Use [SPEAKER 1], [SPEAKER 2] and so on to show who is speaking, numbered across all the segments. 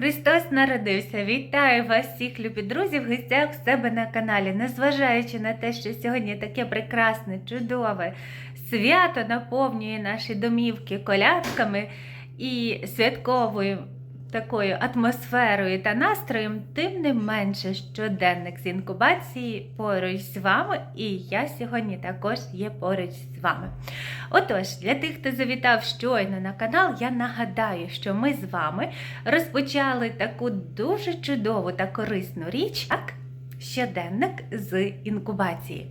[SPEAKER 1] Христос народився! Вітаю вас всіх, любі друзі, в гостях в себе на каналі. Незважаючи на те, що сьогодні таке прекрасне, чудове свято наповнює наші домівки колядками і святковою такою атмосферою та настроєм, тим не менше щоденник з інкубації поруч з вами, і я сьогодні також є поруч з вами. Отож, для тих, хто завітав щойно на канал, я нагадаю, що ми з вами розпочали таку дуже чудову та корисну річ, як щоденник з інкубації.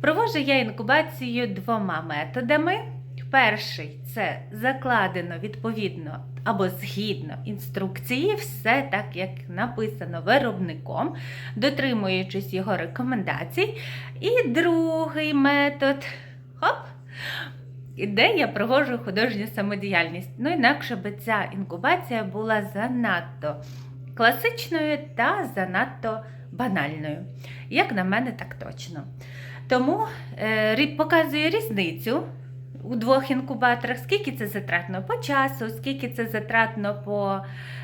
[SPEAKER 1] Проводжу я інкубацію двома методами. Перший це закладено відповідно або згідно інструкції, все так, як написано виробником, дотримуючись його рекомендацій. І другий метод хоп, де я проводжу художню самодіяльність. Ну, інакше би ця інкубація була занадто класичною та занадто банальною. Як на мене, так точно. Тому е, показую різницю у двох інкубаторах, скільки це затратно по часу, скільки це затратно по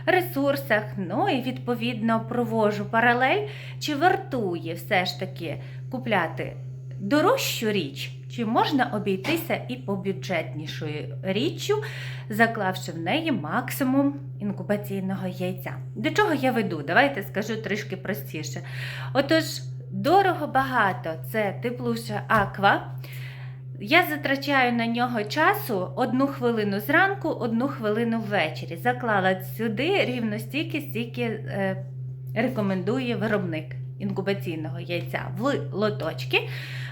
[SPEAKER 1] ресурсах. Ну і відповідно провожу паралель, чи вартує все ж таки купляти дорожчу річ, чи можна обійтися і побюджетнішою річчю, заклавши в неї максимум інкубаційного яйця. До чого я веду? Давайте скажу трішки простіше. Отож, дорого багато це теплуша аква. Я затрачаю на нього часу одну хвилину зранку, одну хвилину ввечері. Заклала сюди рівно стільки, стільки е, рекомендує виробник інкубаційного яйця в лоточки.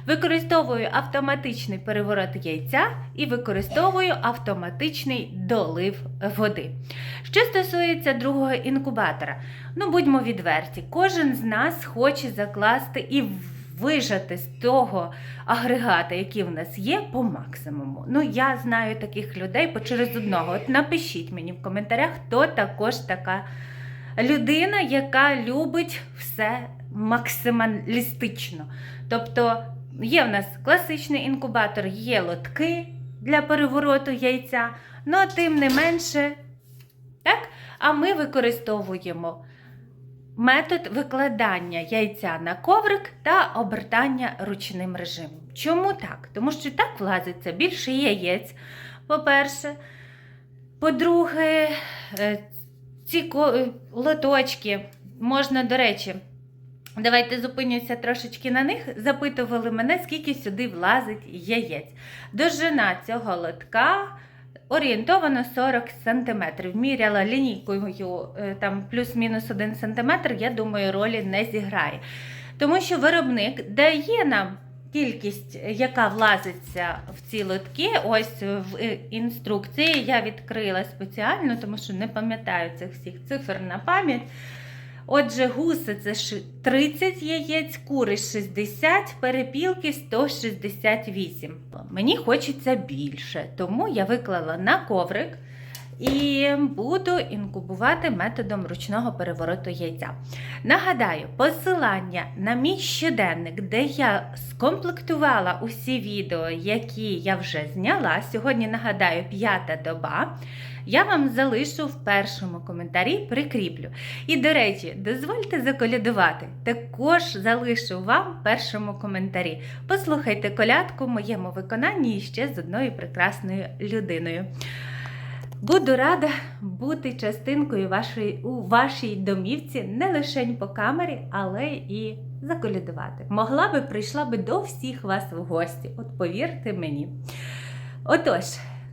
[SPEAKER 1] Використовую автоматичний переворот яйця і використовую автоматичний долив води. Що стосується другого інкубатора, ну будьмо відверті, кожен з нас хоче закласти і вижати з того агрегата, який в нас є, по максимуму. Ну, я знаю таких людей по через одного. От напишіть мені в коментарях, хто також така людина, яка любить все максималістично. Тобто є в нас класичний інкубатор, є лотки для перевороту яйця, ну тим не менше, так? А ми використовуємо метод викладання яйця на коврик та обертання ручним режимом. Чому так? Тому що так влазиться більше яєць, по-перше. По-друге, е, ці е, лоточки можна, до речі, давайте зупинюся трошечки на них. Запитували мене, скільки сюди влазить яєць. Довжина цього лотка орієнтовано 40 см. Міряла лінійкою е, там плюс-мінус 1 см, я думаю, ролі не зіграє. Тому що виробник дає нам кількість, яка влазиться в ці лотки. Ось в е, інструкції я відкрила спеціально, тому що не пам'ятаю цих всіх цифр на пам'ять. Отже, гуси це 30 яєць, кури 60, перепілки 168. Мені хочеться більше, тому я виклала на коврик і буду інкубувати методом ручного перевороту яйця. Нагадаю, посилання на мій щоденник, де я скомплектувала усі відео, які я вже зняла. Сьогодні нагадаю, п'ята доба. Я вам залишу в першому коментарі, прикріплю. І, до речі, дозвольте заколядувати. Також залишу вам в першому коментарі. Послухайте колядку в моєму виконанні ще з одною прекрасною людиною. Буду рада бути частинкою вашої, у вашій домівці не лише по камері, але і заколядувати. Могла би, прийшла би до всіх вас в гості. От повірте мені. Отож,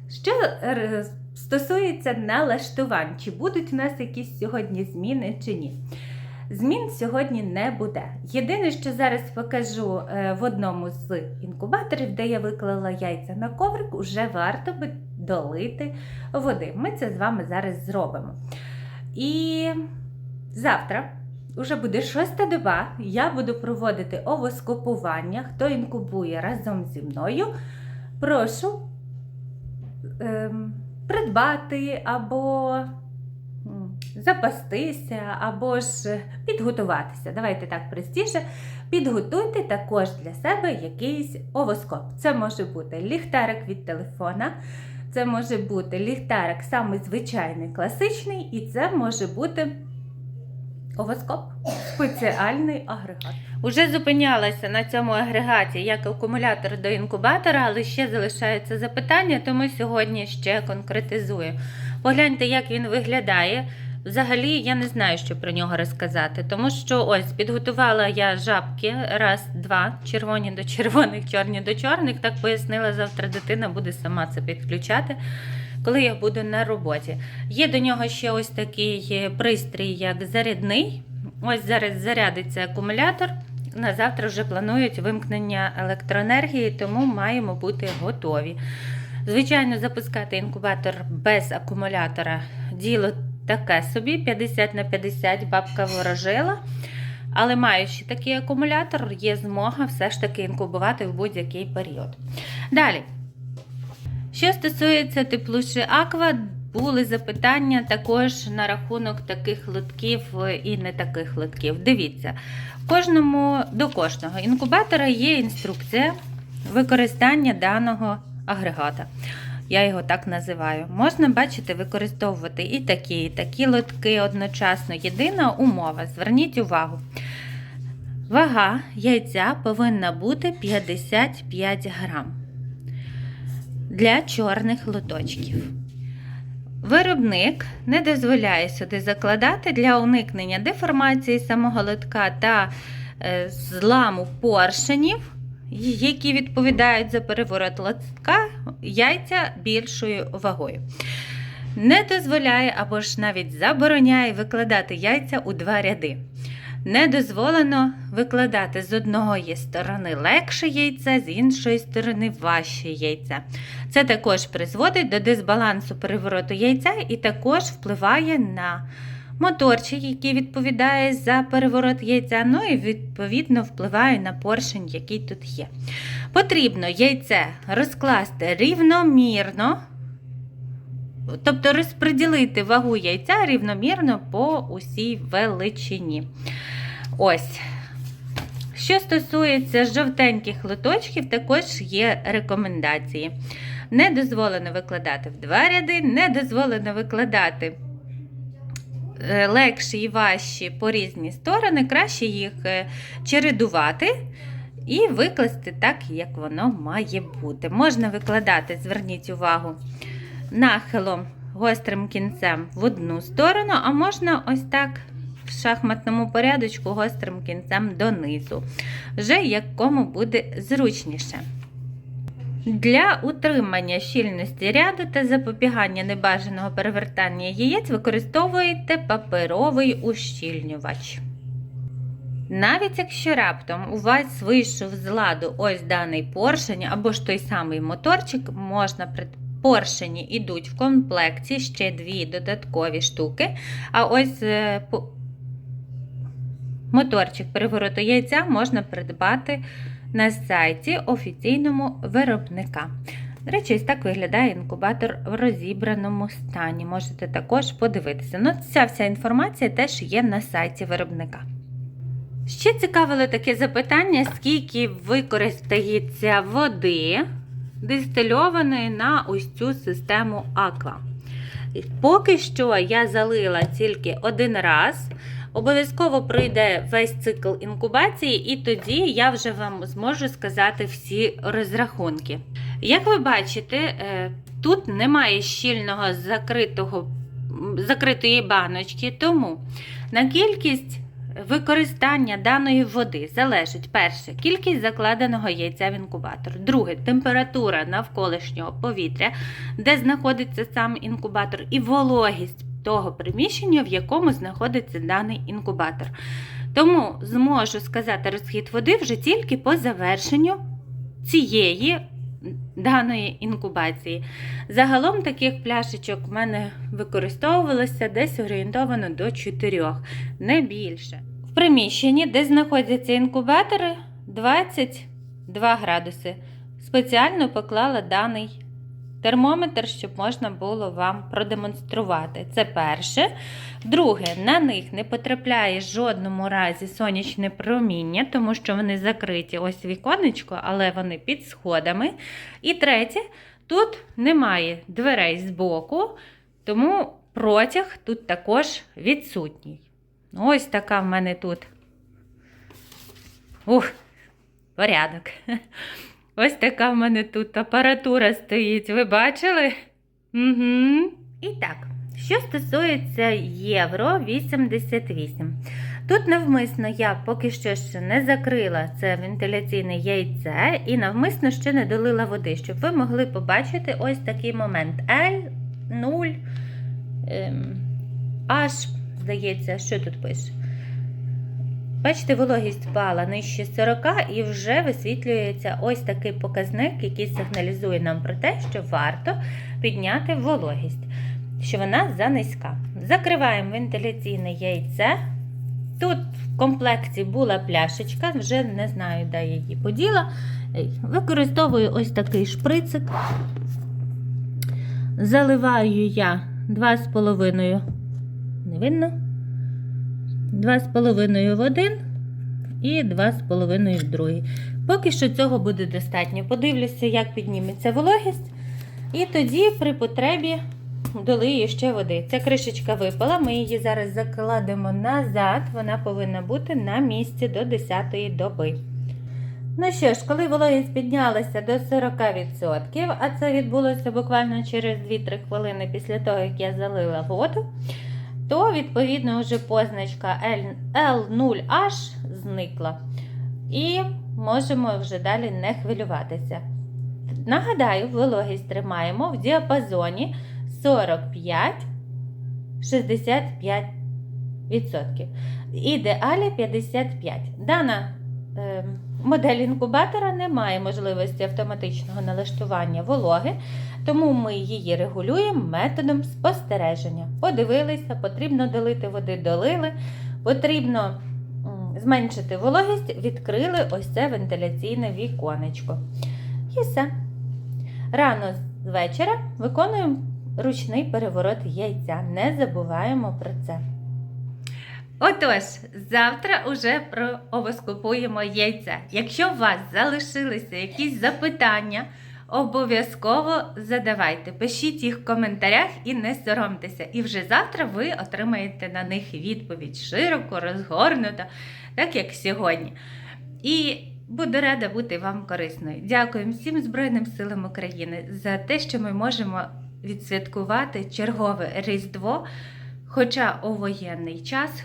[SPEAKER 1] що е, стосується налаштувань, чи будуть у нас якісь сьогодні зміни чи ні. Змін сьогодні не буде. Єдине, що зараз покажу е, в одному з інкубаторів, де я виклала яйця на коврик, уже варто би долити води. Ми це з вами зараз зробимо. І завтра, уже буде шоста доба, я буду проводити овоскопування. Хто інкубує разом зі мною, прошу ем, придбати або запастися, або ж підготуватися. Давайте так простіше. Підготуйте також для себе якийсь овоскоп. Це може бути ліхтарик від телефона, Це може бути ліхтарик, самий звичайний класичний, і це може бути овоскоп, спеціальний агрегат. Уже зупинялася на цьому агрегаті як акумулятор до інкубатора, але ще залишаються запитання, тому сьогодні ще конкретизую. Погляньте, як він виглядає. Взагалі я не знаю, що про нього розказати, тому що ось підготувала я жабки раз, два, червоні до червоних, чорні до чорних. Так пояснила, завтра дитина буде сама це підключати, коли я буду на роботі. Є до нього ще ось такий пристрій, як зарядний. Ось зараз зарядиться акумулятор. На завтра вже планують вимкнення електроенергії, тому маємо бути готові. Звичайно, запускати інкубатор без акумулятора діло таке собі 50 на 50 бабка ворожила. Але маючи такий акумулятор, є змога все ж таки інкубувати в будь-який період. Далі. Що стосується теплуші Аква, були запитання також на рахунок таких лотків і не таких лотків. Дивіться, кожному, до кожного інкубатора є інструкція використання даного агрегата. Я його так називаю. Можна, бачите, використовувати і такі, і такі лотки одночасно. Єдина умова, зверніть увагу. Вага яйця повинна бути 55 грам для чорних лоточків. Виробник не дозволяє сюди закладати для уникнення деформації самого лотка та е, зламу поршенів, які відповідають за переворот лотка, яйця більшою вагою. Не дозволяє або ж навіть забороняє викладати яйця у два ряди. Не дозволено викладати з одної сторони легше яйця, з іншої сторони важче яйця. Це також призводить до дисбалансу перевороту яйця і також впливає на моторчик, який відповідає за переворот яйця, ну і відповідно впливає на поршень, який тут є. Потрібно яйце розкласти рівномірно. Тобто розподілити вагу яйця рівномірно по усій величині. Ось. Що стосується жовтеньких лоточків, також є рекомендації. Не дозволено викладати в два ряди, не дозволено викладати е, легші і важчі по різні сторони, краще їх е, чередувати і викласти так, як воно має бути. Можна викладати, зверніть увагу, нахилом гострим кінцем в одну сторону, а можна ось так в шахматному порядочку гострим кінцем донизу. Вже як кому буде зручніше. Для утримання щільності ряду та запобігання небажаного перевертання яєць використовуєте паперовий ущільнювач. Навіть якщо раптом у вас вийшов з ладу ось даний поршень або ж той самий моторчик, можна поршені йдуть в комплекті ще дві додаткові штуки. А ось е, моторчик перевороту яйця можна придбати на сайті офіційному виробника. До речі, ось так виглядає інкубатор в розібраному стані. Можете також подивитися. Ну, ця вся інформація теж є на сайті виробника. Ще цікавило таке запитання, скільки використається води дистильованої на ось цю систему Аква. Поки що я залила тільки один раз. Обов'язково пройде весь цикл інкубації, і тоді я вже вам зможу сказати всі розрахунки. Як ви бачите, е, тут немає щільного закритого, закритої баночки, тому на кількість використання даної води залежить перше кількість закладеного яйця в інкубатор, друге температура навколишнього повітря, де знаходиться сам інкубатор, і вологість того приміщення, в якому знаходиться даний інкубатор. Тому зможу сказати розхід води вже тільки по завершенню цієї даної інкубації. Загалом таких пляшечок в мене використовувалося десь орієнтовано до 4, не більше. В приміщенні, де знаходяться інкубатори, 22 градуси. Спеціально поклала даний термометр, щоб можна було вам продемонструвати. Це перше. Друге, на них не потрапляє в жодному разі сонячне проміння, тому що вони закриті ось віконечко, але вони під сходами. І третє, Тут немає дверей збоку, тому протяг тут також відсутній. Ось така в мене тут. Ух, порядок. Ось така в мене тут апаратура стоїть. Ви бачили? Угу. І так, що стосується Євро 88. Тут навмисно я поки що ще не закрила це вентиляційне яйце і навмисно ще не долила води, щоб ви могли побачити ось такий момент. L, 0, ем, H, здається, що тут пише? Бачите, вологість впала нижче 40 і вже висвітлюється ось такий показник, який сигналізує нам про те, що варто підняти вологість, що вона занизька. Закриваємо вентиляційне яйце. Тут в комплекті була пляшечка, вже не знаю, де я її поділа. Використовую ось такий шприцик. Заливаю я 2,5, не видно? 2,5 в один і 2,5 в другий. Поки що цього буде достатньо. Подивлюся, як підніметься вологість. І тоді при потребі долию ще води. Ця кришечка випала, ми її зараз закладемо назад. Вона повинна бути на місці до 10-ї доби. Ну що ж, коли вологість піднялася до 40%, а це відбулося буквально через 2-3 хвилини після того, як я залила воду, то відповідно вже позначка L0H зникла. І можемо вже далі не хвилюватися. Нагадаю, вологість тримаємо в діапазоні 45-65%. В ідеалі 55%. Дана модель інкубатора не має можливості автоматичного налаштування вологи, тому ми її регулюємо методом спостереження. Подивилися, потрібно долити води, долили, потрібно зменшити вологість, відкрили ось це вентиляційне віконечко. І все. Рано з вечора виконуємо ручний переворот яйця. Не забуваємо про це. Отож, завтра уже прообоскопуємо яйця. Якщо у вас залишилися якісь запитання, обов'язково задавайте. Пишіть їх в коментарях і не соромтеся. І вже завтра ви отримаєте на них відповідь широко, розгорнуто, так як сьогодні. І буду рада бути вам корисною. Дякую всім Збройним силам України за те, що ми можемо відсвяткувати чергове Різдво, хоча у воєнний час,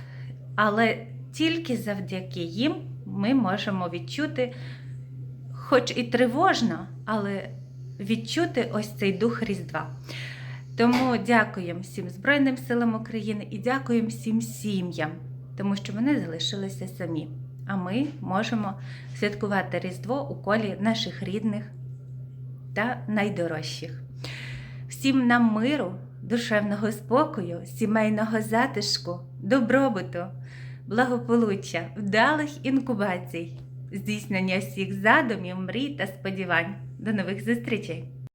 [SPEAKER 1] але тільки завдяки їм ми можемо відчути, хоч і тривожно, але відчути ось цей дух Різдва. Тому дякуємо всім Збройним силам України і дякуємо всім сім'ям, тому що вони залишилися самі. А ми можемо святкувати Різдво у колі наших рідних та найдорожчих. Всім нам миру, душевного спокою, сімейного затишку, добробуту, благополуччя, вдалих інкубацій, здійснення всіх задумів, мрій та сподівань. До нових зустрічей!